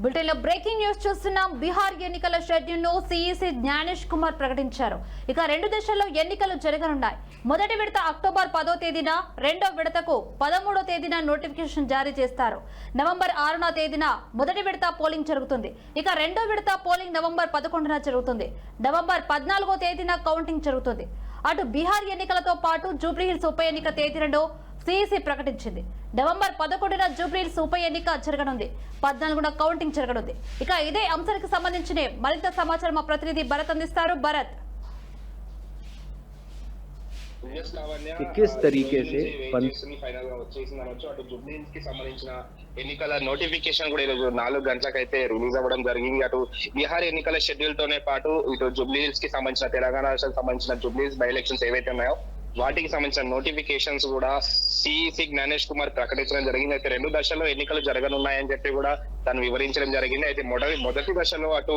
బులెటిన్లో breaking news చూస్తున్నాం. బీహార్ ఎన్నికల షెడ్యూల్ను సిఈసి జ్ఞానేష్ కుమార్ ప్రకటించారు. ఇక రెండు దశల్లో ఎన్నికలు జరగనున్నాయి. మొదటి విడత అక్టోబర్ పదో తేదీన రెండో విడతకు పదమూడో తేదీన నోటిఫికేషన్ జారీ చేస్తారు. నవంబర్ ఆరున తేదీన మొదటి విడత పోలింగ్ జరుగుతుంది. ఇక రెండో విడత పోలింగ్ నవంబర్ పదకొండున జరుగుతుంది. నవంబర్ పద్నాలుగో తేదీన కౌంటింగ్ జరుగుతుంది. అటు బీహార్ ఎన్నికలతో పాటు జూబ్లీహిల్స్ ఉప ఎన్నిక తేదీలను సిఈసి ప్రకటించింది నవంబర్ పదకొండున జూబ్లీహిల్స్ ఉప ఎన్నిక జరగనుంది పద్నాలుగున కౌంటింగ్ జరగనుంది ఇక ఇదే అంశానికి సంబంధించిన మరింత సమాచారం మా ప్రతినిధి భరత్ అందిస్తారు భరత్ कि किस तरीके से पं- ఫైనల్ గా వచ్చేసింది అనొచ్చు అటు జుబ్లీన్స్ కి సంబంధించిన ఎన్నికల నోటిఫికేషన్ కూడా ఈరోజు నాలుగు గంటలకైతే రిలీజ్ అవ్వడం జరిగింది అటు బీహార్ ఎన్నికల షెడ్యూల్ తోనే పాటు ఇటు జుబ్లీహిల్స్ కి సంబంధించిన తెలంగాణ రాష్ట్రానికి సంబంధించిన జుబ్లీహిల్స్ బై ఎలక్షన్స్ ఏవైతే ఉన్నాయో వాటికి సంబంధించిన నోటిఫికేషన్స్ కూడా సిఇసి జ్ఞానేష్ కుమార్ ప్రకటించడం జరిగింది. అయితే రెండు దశల్లో ఎన్నికలు జరగనున్నాయని చెప్పి కూడా తను వివరించడం జరిగింది. అయితే మొదటి మొదటి దశలో అటు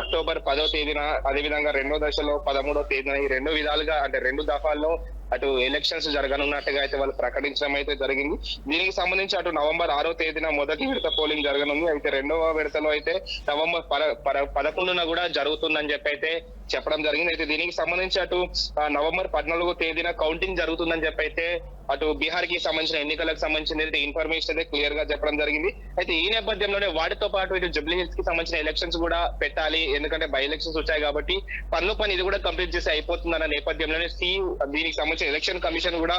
అక్టోబర్ పదో తేదీన అదేవిధంగా రెండో దశలో పదమూడో తేదీన ఈ రెండు విధాలుగా అంటే రెండు దఫాల్లో అటు ఎలక్షన్స్ జరగనున్నట్టుగా అయితే వాళ్ళు ప్రకటించడం అయితే జరిగింది. దీనికి సంబంధించి అటు నవంబర్ ఆరో తేదీన మొదటి విడత పోలింగ్ జరగనుంది. అయితే రెండవ విడతలో అయితే నవంబర్ పద- పద- పదకొండున కూడా జరుగుతుందని చెప్పి అయితే చెప్పడం జరిగింది. అయితే దీనికి సంబంధించి అటు నవంబర్ పద్నాలుగో తేదీన కౌంటింగ్ జరుగుతుందని చెప్పి అయితే అటు బీహార్కి సంబంధించిన ఎన్నికలకు సంబంధించిన అయితే ఇన్ఫర్మేషన్ అయితే క్లియర్గా చెప్పడం జరిగింది. అయితే ఈ నేపథ్యంలోనే వాటితో పాటు ఇటు జూబ్లీ హిల్స్కి సంబంధించిన ఎలక్షన్స్ కూడా పెట్టాలి. ఎందుకంటే బై ఎలక్షన్స్ వచ్చాయి కాబట్టి పనులు పని ఇది కూడా కంప్లీట్ చేసి అయిపోతుందన్న నేపథ్యంలోనే సి దీనికి సంబంధించిన ఎలక్షన్ కమిషన్ కూడా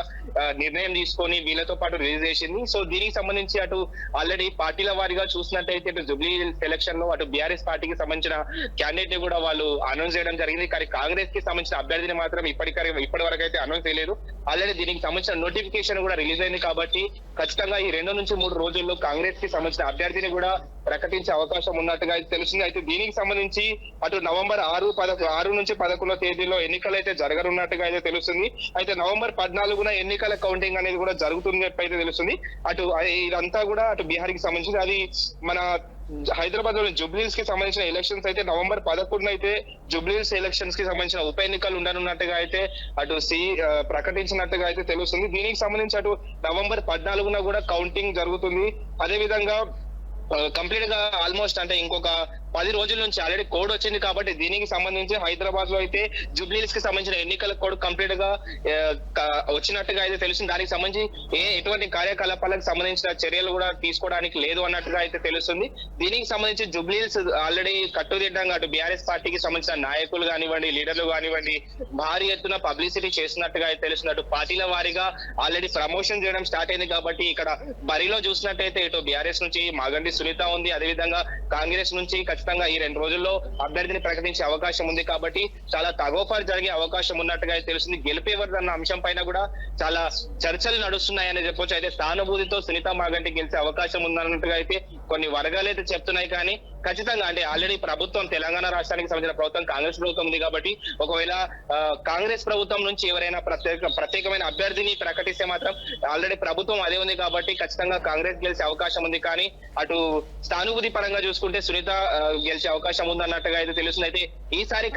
నిర్ణయం తీసుకొని వీళ్ళతో పాటు రిలీజ్ చేసింది. సో దీనికి సంబంధించి అటు ఆల్రెడీ పార్టీల వారిగా చూసినట్టయితే ఇటు జుబ్లీ హిల్స్ ఎలక్షన్లో అటు బీఆర్ఎస్ పార్టీకి సంబంధించిన క్యాండిడేట్ని కూడా వాళ్ళు అనౌన్స్ చేయడం జరిగింది. కానీ కాంగ్రెస్కి సంబంధించిన అభ్యర్థిని మాత్రం ఇప్పటికీ ఇప్పటి వరకు అయితే అనౌన్స్ చేయలేదు. ఆల్రెడీ దీనికి సంబంధించిన నోటిఫికేషన్ కూడా రిలీజ్ అయింది కాబట్టి ఖచ్చితంగా ఈ రెండు నుంచి మూడు రోజుల్లో కాంగ్రెస్కి సంబంధించిన అభ్యర్థిని కూడా ప్రకటించే అవకాశం ఉన్నట్టుగా అయితే తెలిసింది అయితే దీనికి సంబంధించి అటు నవంబర్ ఆరు పద ఆరు నుంచి పదకొండో తేదీలో ఎన్నికలు అయితే జరగనున్నట్టుగా అయితే తెలుస్తుంది. అయితే నవంబర్ పద్నాలుగున ఎన్నికల కౌంటింగ్ అనేది కూడా జరుగుతుంది చెప్పి అయితే తెలుస్తుంది. అటు ఇదంతా కూడా అటు బీహార్కి సంబంధించి అది మన హైదరాబాద్లో జుబ్లీస్కి సంబంధించిన ఎలక్షన్స్ అయితే నవంబర్ పదకొండున అయితే జుబ్లీస్ ఎలక్షన్స్కి సంబంధించిన ఉప ఎన్నికలు ఉండనున్నట్టుగా అయితే అటు సి ప్రకటించినట్టుగా అయితే తెలుస్తుంది. దీనికి సంబంధించి అటు నవంబర్ పద్నాలుగున కూడా కౌంటింగ్ జరుగుతుంది. అదే విధంగా కంప్లీట్గా ఆల్మోస్ట్ అంటే ఇంకొక పది రోజుల నుంచి ఆల్రెడీ కోడ్ వచ్చింది కాబట్టి దీనికి సంబంధించి హైదరాబాద్లో అయితే జూబ్లీస్కి సంబంధించిన ఎన్నికల కోడ్ కంప్లీట్గా వచ్చినట్టుగా అయితే తెలిసింది. దానికి సంబంధించి ఏ ఎటువంటి కార్యకలాపాలకు సంబంధించిన చర్యలు కూడా తీసుకోవడానికి లేదు అన్నట్టుగా అయితే తెలుస్తుంది. దీనికి సంబంధించి జూబ్లీస్ ఆల్రెడీ కట్టుదిట్టంగా అటు బీఆర్ఎస్ పార్టీకి సంబంధించిన నాయకులు కానివ్వండి లీడర్లు కానివ్వండి భారీ ఎత్తున పబ్లిసిటీ చేసినట్టుగా అయితే తెలుస్తుంది. అటు పార్టీల వారీగా ఆల్రెడీ ప్రమోషన్ చేయడం స్టార్ట్ అయింది కాబట్టి ఇక్కడ బరిలో చూసినట్టయితే ఇటు బీఆర్ఎస్ నుంచి మాగండి సునీత ఉంది. అదేవిధంగా కాంగ్రెస్ నుంచి ఖచ్చితంగా ఈ రెండు రోజుల్లో అభ్యర్థిని ప్రకటించే అవకాశం ఉంది కాబట్టి చాలా తగోపాలు జరిగే అవకాశం ఉన్నట్టుగా అయితే తెలుస్తుంది. గెలిపేవారు అన్న అంశం పైన కూడా చాలా చర్చలు నడుస్తున్నాయని చెప్పొచ్చు. అయితే సానుభూతితో సునీత మాగంటి గెలిచే అవకాశం ఉందన్నట్టుగా అయితే కొన్ని వర్గాలు అయితే చెప్తున్నాయి. కానీ ఖచ్చితంగా అంటే ఆల్రెడీ ప్రభుత్వం తెలంగాణ రాష్ట్రానికి సంబంధించిన ప్రభుత్వం కాంగ్రెస్ ప్రభుత్వం ఉంది కాబట్టి ఒకవేళ కాంగ్రెస్ ప్రభుత్వం నుంచి ఎవరైనా ప్రత్యేక ప్రత్యేకమైన అభ్యర్థిని ప్రకటిస్తే మాత్రం ఆల్రెడీ ప్రభుత్వం అదే ఉంది కాబట్టి ఖచ్చితంగా కాంగ్రెస్ గెలిచే అవకాశం ఉంది. కానీ అటు సానుభూతి పరంగా చూసుకుంటే సునీత గెలిచే అవకాశం ఉందన్నట్టుగా అయితే తెలుస్తుంది. అయితే ఈసారి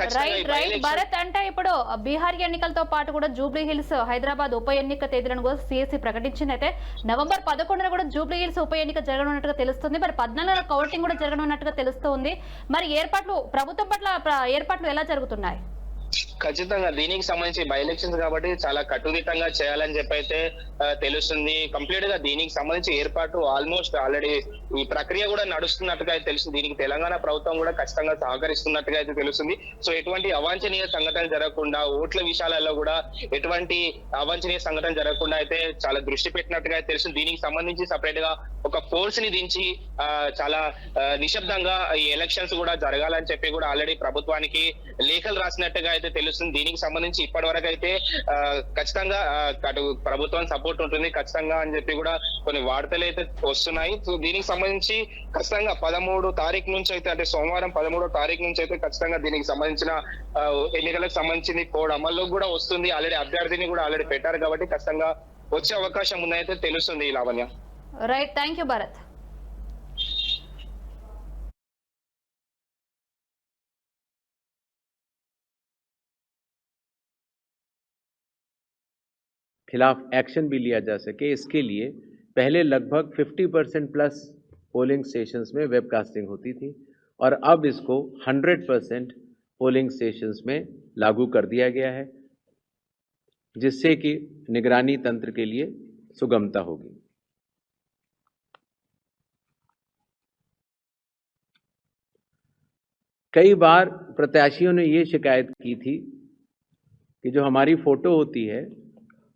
భరత్ అంటే ఇప్పుడు బీహార్ ఎన్నికలతో పాటు కూడా జూబ్లీ హిల్స్ హైదరాబాద్ ఉప ఎన్నిక తేదీలను కూడా సిఎస్సి ప్రకటించింది. అయితే నవంబర్ పదకొండున కూడా జూబ్లీ హిల్స్ ఉప ఎన్నిక జరగనున్నట్టుగా తెలుస్తుంది. మరి పద్నాలుగున కౌంటింగ్ కూడా జరగనున్నట్టుగా తెలుస్తుంది. మరి ఏర్పాట్లు ప్రభుత్వం పట్ల ఏర్పాట్లు ఎలా జరుగుతున్నాయి? ఖచ్చితంగా దీనికి సంబంధించి బై ఎలక్షన్స్ కాబట్టి చాలా కట్టుదిట్టంగా చేయాలని చెప్పి అయితే తెలుస్తుంది. కంప్లీట్గా దీనికి సంబంధించి ఏర్పాటు ఆల్మోస్ట్ ఆల్రెడీ ఈ ప్రక్రియ కూడా నడుస్తున్నట్టుగా అయితే తెలుస్తుంది దీనికి తెలంగాణ ప్రభుత్వం కూడా ఖచ్చితంగా సహకరిస్తున్నట్టుగా అయితే తెలుస్తుంది. సో ఎటువంటి అవాంఛనీయ సంఘటన జరగకుండా ఓట్ల విషయాలలో కూడా ఎటువంటి అవాంఛనీయ సంఘటన జరగకుండా అయితే చాలా దృష్టి పెట్టినట్టుగా అయితే తెలుస్తుంది. దీనికి సంబంధించి సపరేట్గా ఒక ఫోర్స్ని దించి ఆ, చాలా నిశ్శబ్దంగా ఈ ఎలక్షన్స్ కూడా జరగాలని చెప్పి కూడా ఆల్రెడీ ప్రభుత్వానికి లేఖలు రాసినట్టుగా అయితే తెలుస్తుంది. దీనికి సంబంధించి ఇప్పటి వరకు అయితే ఖచ్చితంగా అటు ప్రభుత్వం సపోర్ట్ ఉంటుంది. ఖచ్చితంగా అని చెప్పి కూడా కొన్ని వార్తలు అయితే వస్తున్నాయి. సో దీనికి సంబంధించి ఖచ్చితంగా పదమూడు తారీఖు నుంచి అయితే అంటే సోమవారం పదమూడో తారీఖు నుంచి అయితే ఖచ్చితంగా దీనికి సంబంధించిన ఎన్నికలకు సంబంధించింది కోడ్ అమల్లోకి కూడా వస్తుంది. ఆల్రెడీ అభ్యర్థిని కూడా ఆల్రెడీ పెట్టారు కాబట్టి ఖచ్చితంగా వచ్చే అవకాశం ఉందైతే తెలుస్తుంది ఈ Lavanya. Right thank you Bharat खिलाफ एक्शन भी लिया जा सके, इसके लिए पहले लगभग 50 परसेंट प्लस पोलिंग स्टेशंस में वेबकास्टिंग होती थी और अब इसको 100 परसेंट पोलिंग स्टेशंस में लागू कर दिया गया है, जिससे कि निगरानी तंत्र के लिए सुगमता होगी। कई बार प्रत्याशियों ने ये शिकायत की थी कि जो हमारी फ़ोटो होती है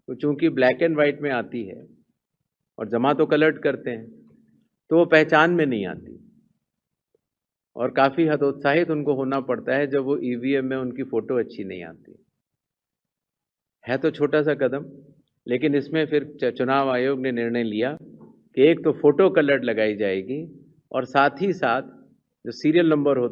वो चूँकि ब्लैक एंड वाइट में आती है और जमा तो कलर्ट करते हैं तो वो पहचान में नहीं आती। और काफ़ी हतोत्साहित उनको होना पड़ता है जब वो ईवीएम में उनकी फ़ोटो अच्छी नहीं आती। है तो छोटा सा कदम, लेकिन इसमें फिर चुनाव आयोग ने निर्णय लिया कि एक तो फ़ोटो कलर्ट लगाई जाएगी और साथ ही साथ जो सीरियल नंबर होता